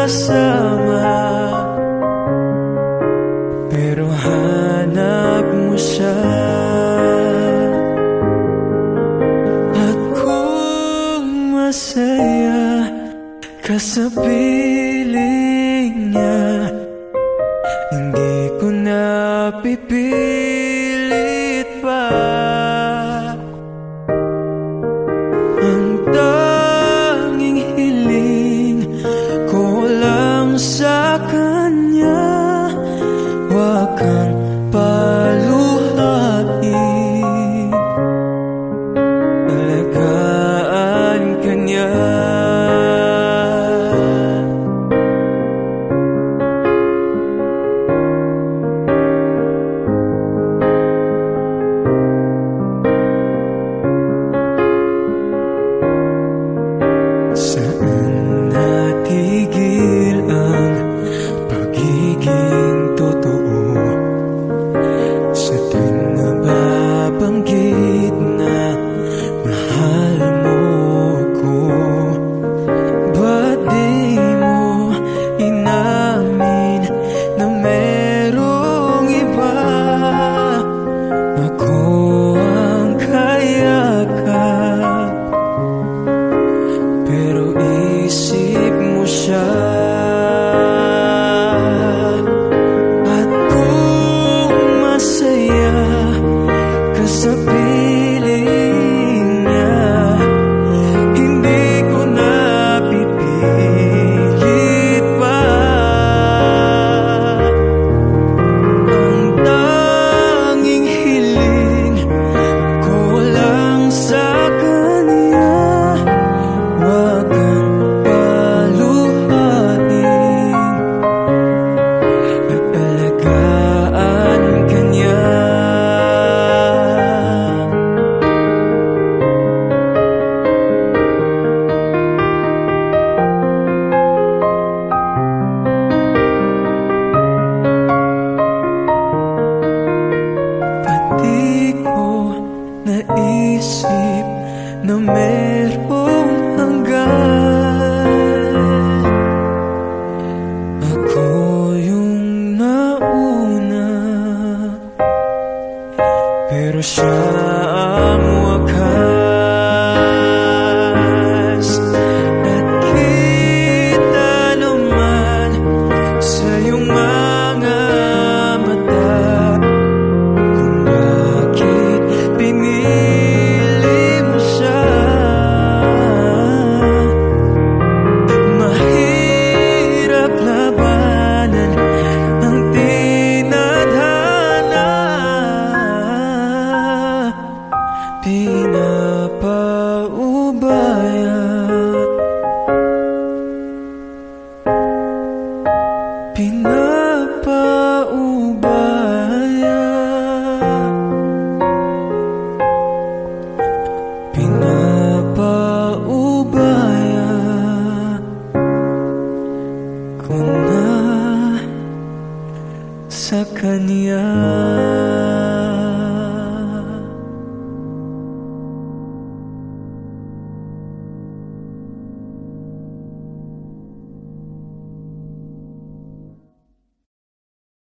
kasama. Pero hanap mo siya. At kung masaya ka sa piling niya Hindi ko napipiling so show. 都没 pinapaubayan. Pinapaubayan. Pinapaubayan. Ko na sa kanya.